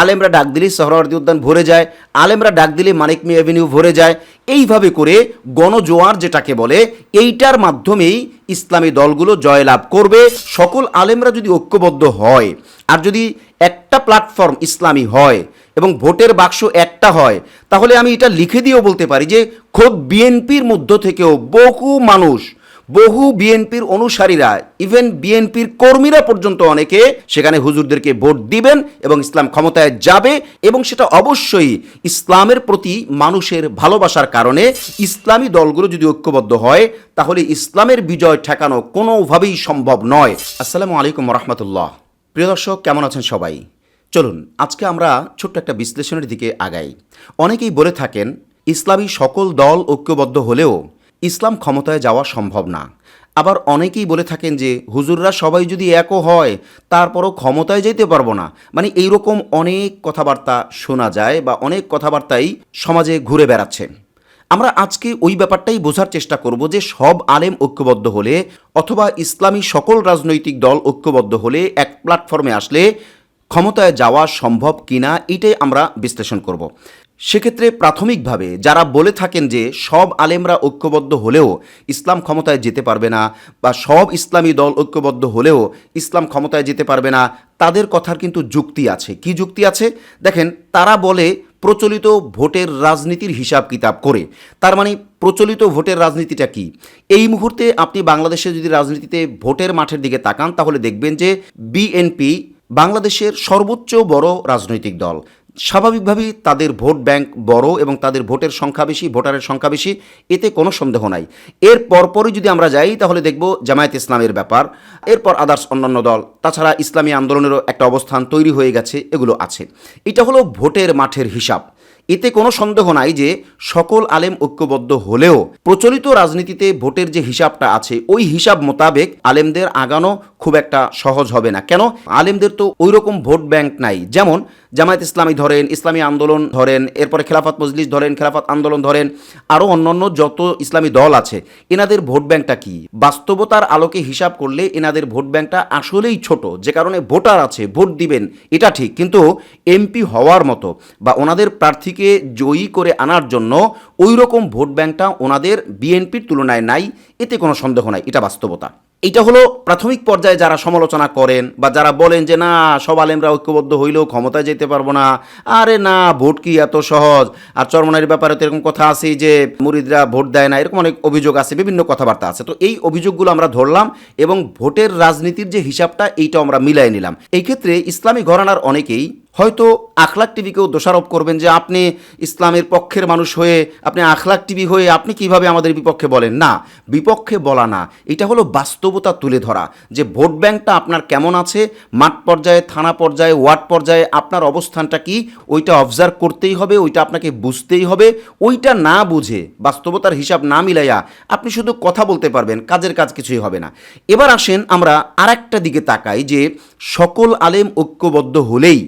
আলেমরা ডাক দিলে সহরাওয়ার্দী উদ্যান ভরে যায়, আলেমরা ডাক দিলে মানিক মি অ্যাভিনিউ ভরে যায়। এইভাবে করে গণজোয়ার যেটাকে বলে, এইটার মাধ্যমেই ইসলামী দলগুলো জয়লাভ করবে। সকল আলেমরা যদি ঐক্যবদ্ধ হয়, আর যদি একটা প্ল্যাটফর্ম ইসলামী হয় এবং ভোটের বাক্স একটা হয়, তাহলে আমি এটা লিখে দিয়েও বলতে পারি যে, খোদ বিএনপির মধ্য থেকেও বহু মানুষ বহু বিএনপির অনুসারীরা ইভেন বিএনপির কর্মীরা পর্যন্ত অনেকে সেখানে হুজুরদেরকে ভোট দিবেন এবং ইসলাম ক্ষমতায় যাবে এবং সেটা অবশ্যই ইসলামের প্রতি মানুষের ভালোবাসার কারণে ইসলামী দলগুলো যদি ঐক্যবদ্ধ হয়, তাহলে ইসলামের বিজয় ঠেকানো কোনোভাবেই সম্ভব নয়। আসসালামু আলাইকুম রহমতুল্লাহ প্রিয় দর্শক, কেমন আছেন সবাই? চলুন, আজকে আমরা ছোট্ট একটা বিশ্লেষণের দিকে আগাই। অনেকেই বলে থাকেন, ইসলামী সকল দল ঐক্যবদ্ধ হলেও ইসলাম ক্ষমতায় যাওয়া সম্ভব না। আবার অনেকেই বলে থাকেন যে, হুজুররা সবাই যদি একও হয়, তারপরও ক্ষমতায় যেতে পারব না। মানে এইরকম অনেক কথাবার্তা শোনা যায় বা অনেক কথাবার্তাই সমাজে ঘুরে বেড়াচ্ছে। আমরা আজকে ওই ব্যাপারটাই বোঝার চেষ্টা করব যে, সব আলেম ঐক্যবদ্ধ হলে অথবা ইসলামী সকল রাজনৈতিক দল ঐক্যবদ্ধ হলে এক প্ল্যাটফর্মে আসলে ক্ষমতায় যাওয়া সম্ভব কিনা, এটাই আমরা বিশ্লেষণ করব। সেক্ষেত্রে প্রাথমিকভাবে যারা বলে থাকেন যে সব আলেমরা ঐক্যবদ্ধ হলেও ইসলাম ক্ষমতায় যেতে পারবে না বা সব ইসলামী দল ঐক্যবদ্ধ হলেও ইসলাম ক্ষমতায় যেতে পারবে না, তাদের কথার কিন্তু যুক্তি আছে। কি যুক্তি আছে? দেখেন, তারা বলে প্রচলিত ভোটের রাজনীতির হিসাব কিতাব করে। তার মানে প্রচলিত ভোটের রাজনীতিটা কি? এই মুহূর্তে আপনি বাংলাদেশে যদি রাজনীতিতে ভোটের মাঠের দিকে তাকান, তাহলে দেখবেন যে বিএনপি বাংলাদেশের সর্বোচ্চ বড় রাজনৈতিক দল। স্বাভাবিকভাবেই তাদের ভোট ব্যাংক বড় এবং তাদের ভোটের সংখ্যা বেশি, ভোটারের সংখ্যা বেশি, এতে কোনো সন্দেহ নাই। এর পরপরই যদি আমরা যাই, তাহলে দেখব জামায়াত ইসলামের ব্যাপার। এরপর আদার্স অন্যান্য দল, তাছাড়া ইসলামী আন্দোলনেরও একটা অবস্থান তৈরি হয়ে গেছে, এগুলো আছে। এটা হলো ভোটের মাঠের হিসাব। এতে কোনো সন্দেহ নাই যে সকল আলেম ঐক্যবদ্ধ হলেও প্রচলিত রাজনীতিতে ভোটের যে হিসাবটা আছে, ওই হিসাব মোতাবেক আলেমদের আগানো খুব একটা সহজ হবে না। কেন? আলেমদের তো ওই রকম ভোট ব্যাংক নাই। যেমন জামায়াত ইসলামী ধরেন, ইসলামী আন্দোলন ধরেন, এরপরে খেলাফত মজলিস ধরেন, খেলাফত আন্দোলন ধরেন, আরও অন্যান্য যত ইসলামী দল আছে, এনাদের ভোট ব্যাংকটা কি? বাস্তবতার আলোকে হিসাব করলে এনাদের ভোট ব্যাংকটা আসলেই ছোট। যে কারণে ভোটার আছে, ভোট দিবেন, এটা ঠিক। কিন্তু এমপি হওয়ার মতো বা ওনাদের প্রার্থীকে জয়ী করে আনার জন্য ওই রকম ভোট ব্যাংকটা ওনাদের বিএনপির তুলনায় নাই, এতে কোনো সন্দেহ নাই। এটা বাস্তবতা। এটা হলো প্রাথমিক পর্যায়ে যারা সমালোচনা করেন বা যারা বলেন যে, না, সব আলেমরা ঐক্যবদ্ধ হইলেও ক্ষমতায় যেতে পারব না। আরে না, ভোট কি এত সহজ? আর চরমনাইয়ের ব্যাপারে তো এরকম কথা আছে যে, মুরিদরা ভোট দেয় না। এরকম অনেক অভিযোগ আছে, বিভিন্ন কথাবার্তা আছে। তো এই অভিযোগগুলো আমরা ধরলাম এবং ভোটের রাজনীতির যে হিসাবটা, এইটাও আমরা মিলাই নিলাম। এই ক্ষেত্রে ইসলামী ঘরানার অনেকেই হয়তো আখলাক টিভিকেও দোষারোপ করবেন যে আপনি ইসলামের পক্ষের মানুষ হয়ে, আপনি আখলাক টিভি হয়ে আপনি কীভাবে আমাদের বিপক্ষে বলেন? না, বিপক্ষে বলা না। এটা হলো বাস্তবতা তুলে ধরা। যে ভোট ব্যাংকটা আপনার কেমন আছে, মাঠ পর্যায়ে, থানা পর্যায়ে, ওয়ার্ড পর্যায়ে, আপনার অবস্থানটা কি, ওইটা অবজার্ভ করতেই হবে, ওইটা আপনাকে বুঝতেই হবে। ওইটা না বুঝে, বাস্তবতার হিসাব না মিলাইয়া আপনি শুধু কথা বলতে পারবেন, কাজের কাজ কিছুই হবে না। এবার আসেন আমরা আরেকটা দিকে তাকাই যে সকল আলেম ঐক্যবদ্ধ হলেই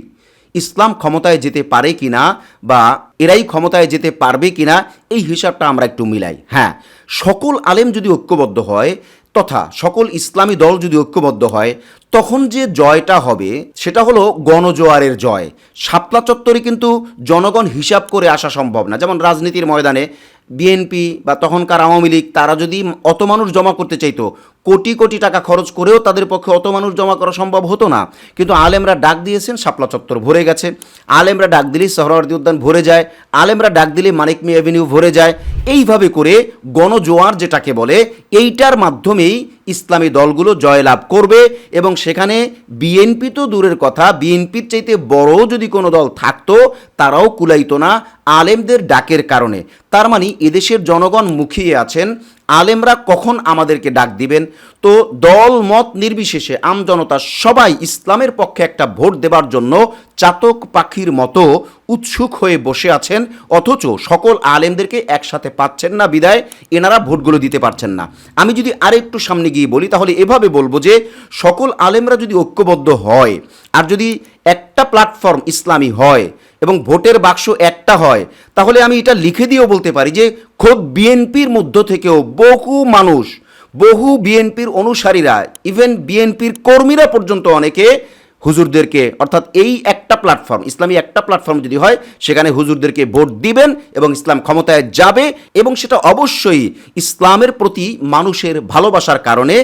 ইসলাম ক্ষমতায় যেতে পারে কি না বা এরাই ক্ষমতায় যেতে পারবে কিনা, এই হিসাবটা আমরা একটু মিলাই। হ্যাঁ সকল আলেম যদি ঐক্যবদ্ধ হয় তথা সকল ইসলামী দল যদি ঐক্যবদ্ধ হয়, তখন যে জয়টা হবে সেটা হলো গণজোয়ারের জয়। শাপলা চত্বরে কিন্তু জনগণ হিসাব করে আসা সম্ভব না। যেমন রাজনীতির ময়দানে বিএনপি বা তখনকার আওয়ামী লীগ, তারা যদি অত মানুষ জমা করতে চাইতো, কোটি কোটি টাকা খরচ করেও তাদের পক্ষে অত মানুষ জমা করা সম্ভব হতো না। কিন্তু আলেমরা ডাক দিয়েছেন, শাপলা চত্বর ভরে গেছে। আলেমরা ডাক দিলেই সহরাবর্তী উদ্যান ভরে যায়। আলেমরা ডাক দিলে মানিক মি অ্যাভিনিউ ভরে যায়। এইভাবে করে গণজোয়ার যেটাকে বলে, এইটার মাধ্যমেই ইসলামী দলগুলো জয়লাভ করবে এবং সেখানে বিএনপি তো দূরের কথা বিএনপির চাইতে বড় যদি কোনো দল থাকতো, তারাও কুলাইত না, আলেমদের ডাকের কারণে। তার মানে এদেশের জনগণ মুখিয়ে আছেন আলেমরা কখন আমাদেরকে ডাক দিবেন? তো দল, মত নির্বিশেষে আমজনতা সবাই ইসলামের পক্ষে একটা ভোট দেবার জন্য চাতক পাখির মতো উৎসুক হয়ে বসে আছেন, অথচ সকল আলেমদেরকে একসাথে পাচ্ছেন না বিদায়, এনারা ভোটগুলো দিতে পারছেন না। আমি যদি আরেকটু সামনে গিয়ে বলি, তাহলে এভাবে বলব যে সকল আলেমরা যদি ঐক্যবদ্ধ হয়, আর যদি একটা প্ল্যাটফর্ম ইসলামী হয় এবং ভোটের বাক্স একটা হয়, তাহলে আমি এটা লিখে দিয়েও বলতে পারি যে খোদ বিএনপির মধ্য থেকেও বহু মানুষ, বহু বিএনপির অনুসারীরা ইভেন বিএনপির কর্মীরা পর্যন্ত অনেকে হুজুরদেরকে, অর্থাৎ এই একটা প্ল্যাটফর্ম ইসলামী একটা প্ল্যাটফর্ম যদি হয়, সেখানে হুজুরদেরকে ভোট দিবেন এবং ইসলাম ক্ষমতায় যাবে এবং সেটা অবশ্যই ইসলামের প্রতি মানুষের ভালোবাসার কারণে,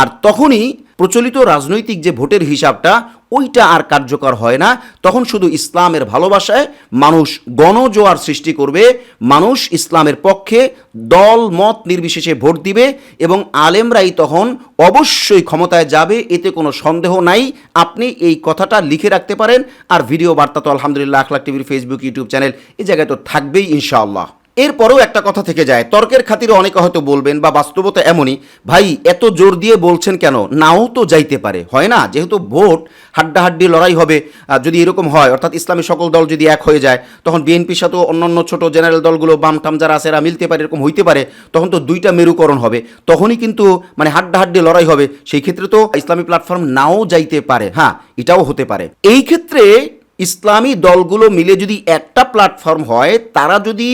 আর তখনই প্রচলিত রাজনৈতিক যে ভোটের হিসাবটা, ওইটা আর কার্যকর হয় না। তখন শুধু ইসলামের ভালোবাসায় মানুষ গণজোয়ার সৃষ্টি করবে, মানুষ ইসলামের পক্ষে দল, মত নির্বিশেষে ভোট দিবে এবং আলেমরাই তখন অবশ্যই ক্ষমতায় যাবে, এতে কোনো সন্দেহ নাই। আপনি এই কথাটা লিখে রাখতে পারেন। আর ভিডিও বার্তা তো আলহামদুলিল্লাহ, আখলাক টিভির ফেসবুক, ইউটিউব চ্যানেল এই জায়গায় তো থাকবেই ইনশাআল্লাহ। এরপরেও একটা কথা থেকে যায়, তর্কের খাতিরে অনেকে হয়তো বলবেন বা বাস্তবতা এমনই, ভাই, এত জোর দিয়ে বলছেন কেন? নাও তো যাইতে পারে। হয় না, যেহেতু ভোট, হাড্ডাহাড্ডি লড়াই হবে যদি এরকম হয়, অর্থাৎ ইসলামী সকল দল যদি এক হয়ে যায়, তখন বিএনপির সাথেও অন্যান্য ছোট জেনারেল দলগুলো বাম টাম যারা আছে মিলতে পারে, এরকম হইতে পারে, তখন তো দুইটা মেরুকরণ হবে। তখনই কিন্তু মানে হাড্ডাহাড্ডি লড়াই হবে, সেই ক্ষেত্রে তো ইসলামী প্ল্যাটফর্ম নাও যাইতে পারে। হ্যাঁ এটাও হতে পারে। এই ক্ষেত্রে ইসলামী দলগুলো মিলে যদি একটা প্ল্যাটফর্ম হয়, তারা যদি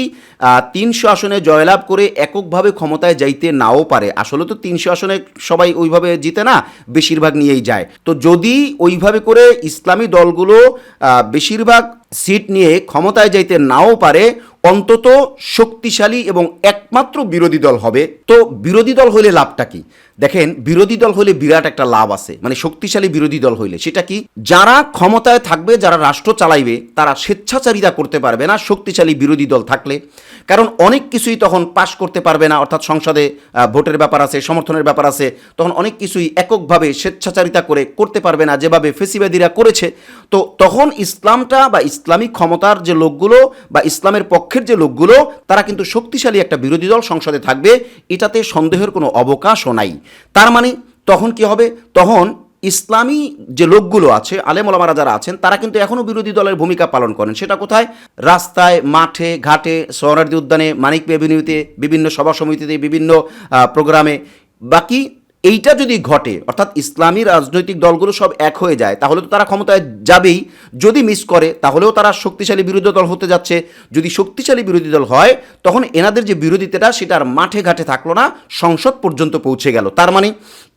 তিনশো আসনে জয়লাভ করে এককভাবে ক্ষমতায় যাইতে নাও পারে, আসলে তো তিনশো আসনে সবাই ওইভাবে জিতে না, বেশিরভাগ নিয়েই যায়। তো যদি ওইভাবে করে ইসলামী দলগুলো বেশিরভাগ সিট নিয়ে ক্ষমতায় যাইতে নাও পারে অন্তত শক্তিশালী এবং একমাত্র বিরোধী দল হবে। তো বিরোধী দল হলে লাভটা কি? দেখেন, বিরোধী দল হলে বিরাট একটা লাভ আছে। মানে শক্তিশালী বিরোধী দল হইলে। সেটা কি? যারা ক্ষমতায় থাকবে, যারা রাষ্ট্র চালাইবে, তারা স্বেচ্ছাচারিতা করতে পারবে না শক্তিশালী বিরোধী দল থাকলে। কারণ অনেক কিছুই তখন পাশ করতে পারবে না। অর্থাৎ সংসদে ভোটের ব্যাপার আছে, সমর্থনের ব্যাপার আছে। তখন অনেক কিছুই এককভাবে স্বেচ্ছাচারিতা করে করতে পারবে না, যেভাবে ফেসিবাদীরা করেছে। তো তখন ইসলামটা বা ইসলামিক ক্ষমতার যে লোকগুলো বা ইসলামের পক্ষের যে লোকগুলো, তারা কিন্তু শক্তিশালী একটা বিরোধী দল সংসদে থাকবে, এটাতে সন্দেহের কোনো অবকাশও নাই। তার মানে তখন কি হবে? তখন ইসলামী যে লোকগুলো আছে আলেমলামারা যারা আছেন, তারা কিন্তু এখনও বিরোধী দলের ভূমিকা পালন করেন। সেটা কোথায়? রাস্তায়, মাঠে, ঘাটে সোহরার্দি উদ্যানে, মানিক এভিনিউতে বিভিন্ন সভা সমিতিতে, বিভিন্ন প্রোগ্রামে। বাকি এইটা যদি ঘটে, অর্থাৎ ইসলামী রাজনৈতিক দলগুলো সব এক হয়ে যায়, তাহলে তো তারা ক্ষমতায় যাবেই। যদি মিস করে, তাহলেও তারা শক্তিশালী বিরোধী দল হতে যাচ্ছে। যদি শক্তিশালী বিরোধী দল হয়, তখন এনাদের যে বিরোধিতাটা, সেটা আর মাঠে ঘাটে থাকল না, সংসদ পর্যন্ত পৌঁছে গেল। তার মানে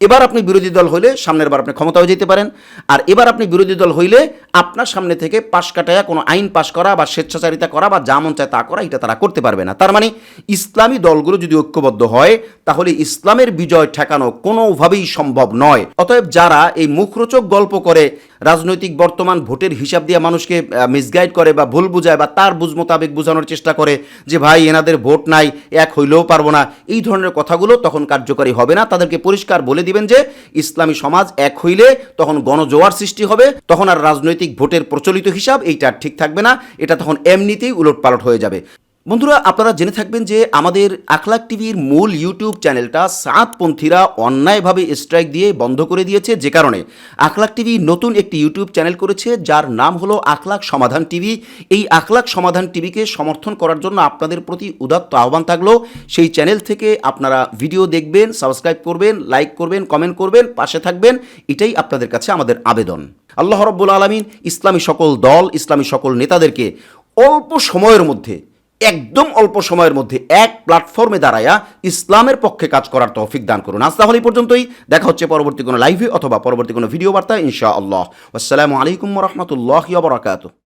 এবার আপনি বিরোধী দল হইলে সামনের বার আপনি ক্ষমতাও যেতে পারেন, আর এবার আপনি বিরোধী দল হইলে আপনার সামনে থেকে পাশ কাটায়া কোনো আইন পাশ করা বা স্বেচ্ছাচারিতা করা বা যা মন চায় তা করা, এটা তারা করতে পারবে না। তার মানে ইসলামী দলগুলো যদি ঐক্যবদ্ধ হয়, তাহলে ইসলামের বিজয় ঠেকানো কোনোভাবেই সম্ভব নয়। অতএব যারা এই মুখরোচক গল্প করে, রাজনৈতিক বর্তমান ভোটের হিসাব দিয়ে মানুষকে মিসগাইড করে বা ভুল বুঝায় বা তার বুঝ মোতাবেক বোঝানোর চেষ্টা করে যে, ভাই, এনাদের ভোট নাই, এক হইলেও পারব না। এই ধরনের কথাগুলো তখন কার্যকারী হবে না। তাদেরকে পরিষ্কার বলে দিবেন যে, ইসলামী সমাজ এক হইলে তখন গণজোয়ার সৃষ্টি হবে, তখন আর রাজনৈতিক ভোটের প্রচলিত হিসাব এইটা ঠিক থাকবে না। এটা তখন এমনিতেই উলটপালট হয়ে যাবে। বন্ধুরা, আপনারা জেনে থাকবেন যে আমাদের আখলাক টিভির মূল ইউটিউব চ্যানেলটা সাতপন্থীরা অন্যায়ভাবে স্ট্রাইক দিয়ে বন্ধ করে দিয়েছে যে কারণে। আখলাক টিভি নতুন একটি ইউটিউব চ্যানেল করেছে, যার নাম হলো আখলাক সমাধান টিভি। এই আখলাক সমাধান টিভিকে সমর্থন করার জন্য আপনাদের প্রতি উদাত্ত আহ্বান থাকল। সেই চ্যানেল থেকে আপনারা ভিডিও দেখবেন সাবস্ক্রাইব করবেন লাইক করবেন কমেন্ট করবেন, পাশে থাকবেন। এটাই আপনাদের কাছে আমাদের আবেদন। আল্লাহ রব্বুল আলমিন ইসলামী সকল দল, ইসলামী সকল নেতাদেরকে অল্প সময়ের মধ্যে একদম অল্প সময়ের মধ্যে এক প্ল্যাটফর্মে দাঁড়ায়া ইসলামের পক্ষে কাজ করার তৌফিক দান করুন। আজ তাহলে পর্যন্তই। দেখা হচ্ছে পরবর্তী কোনো লাইভে অথবা পরবর্তী কোনো ভিডিও বার্তা ইনশা আল্লাহ আসসালামু আলাইকুম রহমতুল্লাহ